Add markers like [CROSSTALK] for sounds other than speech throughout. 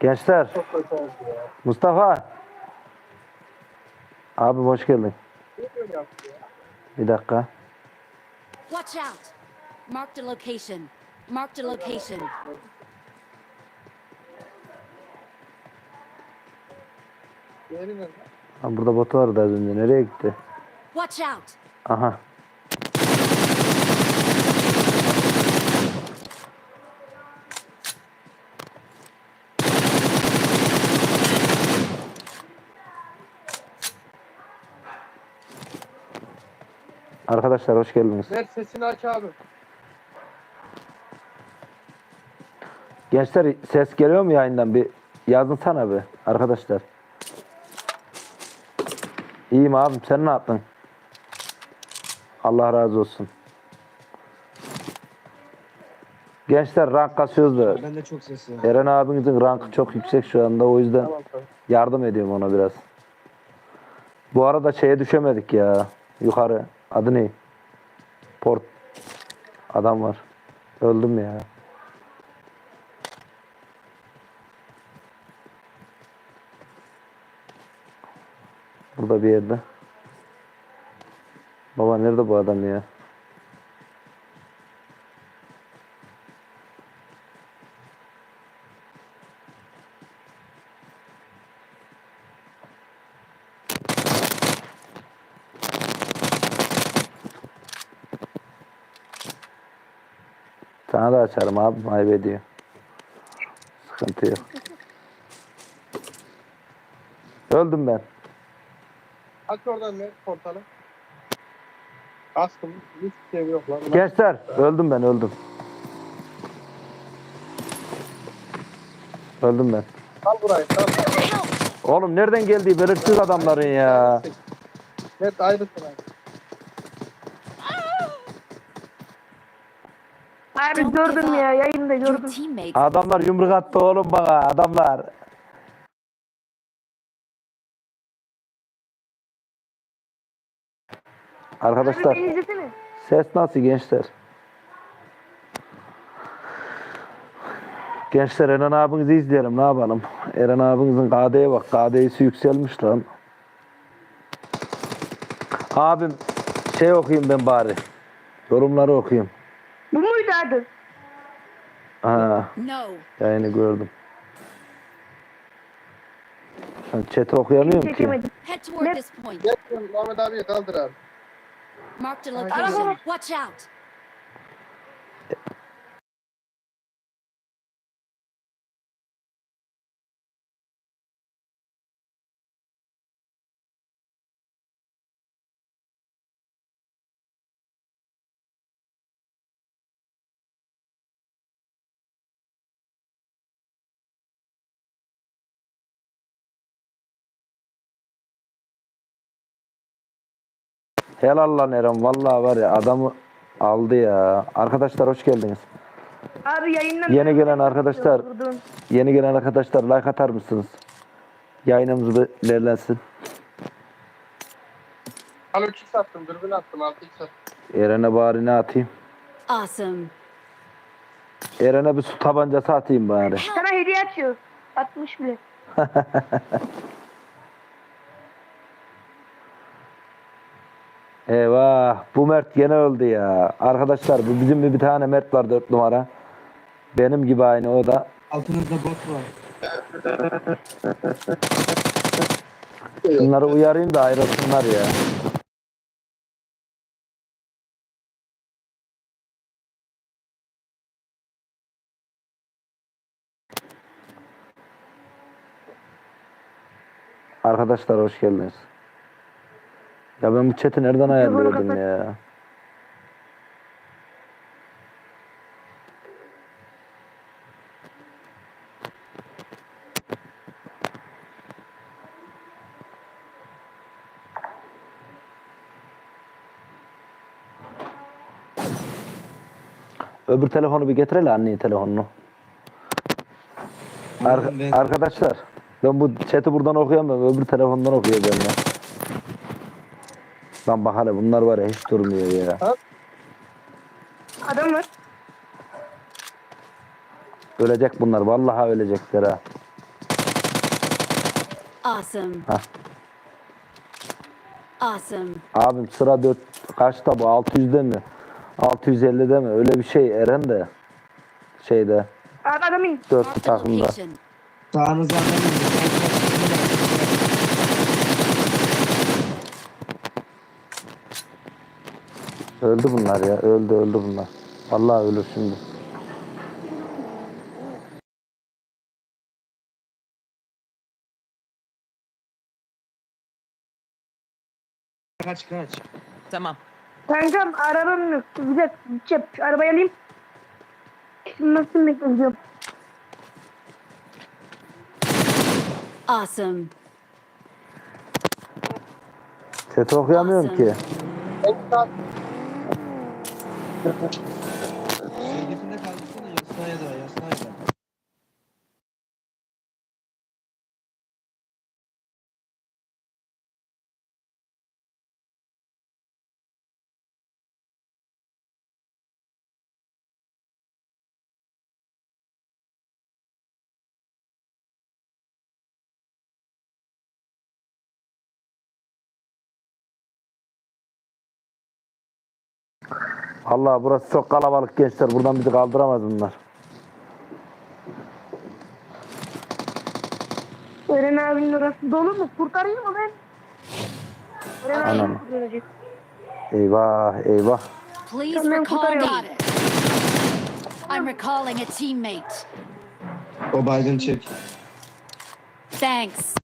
Gençler. Mustafa. Abi hoş geldin. Bir dakika. Watch out! Marked a location. Marked a location. Ha, burada botu vardı az önce. Nereye gitti? Watch out! Aha. Arkadaşlar hoş geldiniz. Ver sesini aç abi. Gençler ses geliyor mu yayından? Bir yazın sana bir arkadaşlar. İyiyim abim sen ne yaptın? Allah razı olsun. Gençler rank kasıyoruz da. Ben de çok sesli. Eren abinizin rankı çok yüksek şu anda o yüzden Tamam tamam. yardım ediyorum ona biraz. Bu arada şeye düşemedik ya. Yukarı. Adı ne? Port. Adam var. Öldüm ya. Burada bir yerde. Baba nerede bu adam ya? Sana da açarım abi. Ayıp ediyor. Sıkıntı yok. Öldüm ben. Aç oradan ne portalı. Kaskım. Hiçbir şey yok lan. Gençler öldüm ben öldüm. Öldüm ben. Al burayı. Al. Oğlum nereden geldiği belirsiz adamların ya. Net ayrısın abi. Abi gördüm ya yayında gördüm. Adamlar yumruk attı oğlum bana adamlar. Arkadaşlar ses nasıl gençler? Gençler Eren abinizi izleyelim ne yapalım? Eren abinizin KD'ye bak KD'si yükselmiş lan. Abim şey okuyayım ben bari. Yorumları okuyayım. Adı? Ha, No. yayını gördüm. Ben chat'i okuyamıyorum ki. Çekemedim. Head toward Ne- this point. Gel Muhammed abiye kaldır abi. Marked a location. Watch out! Helal lan Eren. Vallahi var ya adamı aldı ya. Arkadaşlar hoş geldiniz. Abi yayından Yeni gelen arkadaşlar, Vurdum. yeni gelen arkadaşlar like atar mısınız? Yayınımız bir ilerlensin. Al 3x attım. Dürbün attım. 6x attım. Eren'e bari ne atayım? Awesome. Eren'e bir su tabancası atayım bari. Sana hediye açıyor. 60 bile. [LAUGHS] Eyvah bu Mert gene öldü ya. Arkadaşlar bu bizim bir, bir tane Mert var 4 numara. Benim gibi aynı o da. Altınızda bot var. Bunları uyarayım da ayrılsınlar ya. Arkadaşlar hoş geldiniz. Ya ben bu chat'i nereden ayarlıyordum ya? Öbür telefonu bir getir hele annenin telefonunu. Ar- arkadaşlar ben bu chat'i buradan okuyamam. Öbür telefondan okuyacağım ya. Lan bak hele bunlar var ya hiç durmuyor ya. Adam var. Ölecek bunlar. Vallahi ölecekler ha. Awesome. Hah. Awesome. Abim sıra 4 kaçta bu 600'de mi? 650'de mi? Öyle bir şey Eren de şeyde Abi adamı in. 4 Marked a takımda. location. Sağınızda adam Öldü bunlar ya. Öldü öldü bunlar. Vallahi ölür şimdi. Kaç kaç. Tamam. Kankam arabam yok. Gideceğim. Şu arabayı alayım. Nasıl bekleyeceğim? Awesome. Chat okuyamıyorum ki. Obrigado. Allah burası çok kalabalık gençler. Buradan bizi kaldıramaz bunlar. Eren abinin orası dolu mu? Kurtarayım mı ben? Eren Anam. abi kurtaracak. Eyvah eyvah. Please Tamam, recall kurtarıyorum. me. I'm recalling a teammate. O Biden çek. Thanks.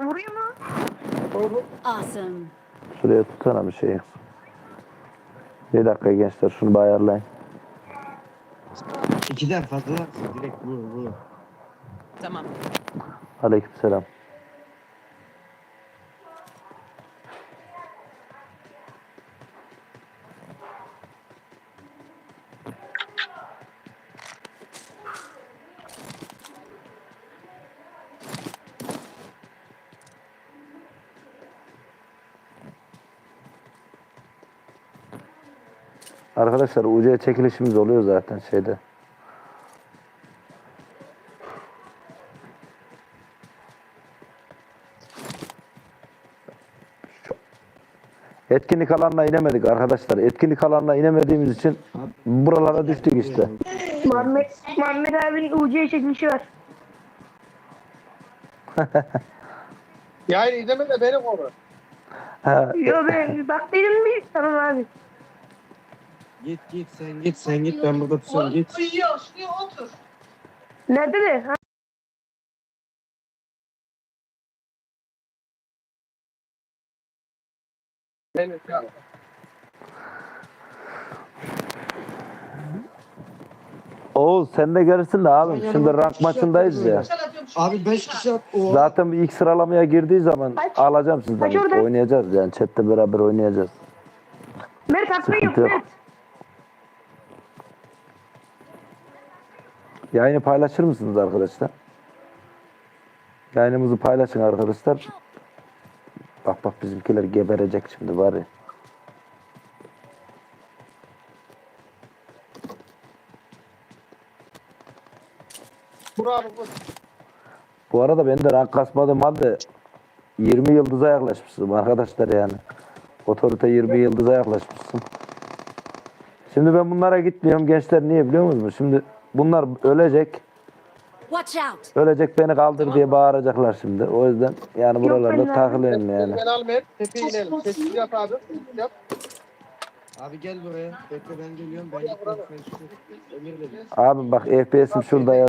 Vurayım mı? Awesome. Şuraya tutsana bir şeyi. Bir dakika gençler şunu bir ayarlayın. İkiden fazla direkt vur vur. Tamam. Aleykümselam. Arkadaşlar UC çekilişimiz oluyor zaten şeyde. Etkinlik alanına inemedik arkadaşlar. Etkinlik alanına inemediğimiz için buralara düştük işte. Muhammed, Muhammed abinin UC çekmişi var. [LAUGHS] Yani izleme de beni koru. Ha, Yo ben bak dedim mi? Tamam abi. Git git sen git sen git ben burada tutuyorum git. Nerede de? Ha? Beni ya. Oğuz sen de gelirsin de abim. Şimdi rank maçındayız ya. Abi 5 kişi at. O. Zaten bir ilk sıralamaya girdiği zaman Kaç? alacağım sizden. Kaç orada? Oynayacağız yani. Chat'te beraber oynayacağız. Mert atmayı yok Sıkıntı yok. Mert. Yayını paylaşır mısınız arkadaşlar? Yayınımızı paylaşın arkadaşlar. Bak bak bizimkiler geberecek şimdi abi vur. Bu arada ben de rank kasmadım halde 20 yıldıza yaklaşmışım arkadaşlar yani. Otorite 20 yıldıza yaklaşmışsın. Şimdi ben bunlara gitmiyorum gençler niye biliyor musunuz? Şimdi bunlar ölecek. Watch out. Ölecek beni kaldır diye bağıracaklar şimdi. O yüzden yani buralarda takılayım yani. Ben almayayım. Tepeye inelim. Sessiz yap abi. Yap. Abi gel buraya. Bekle ben geliyorum ben gitmem sen şu. Emirle git. Abi bak FPS'im şurada ya.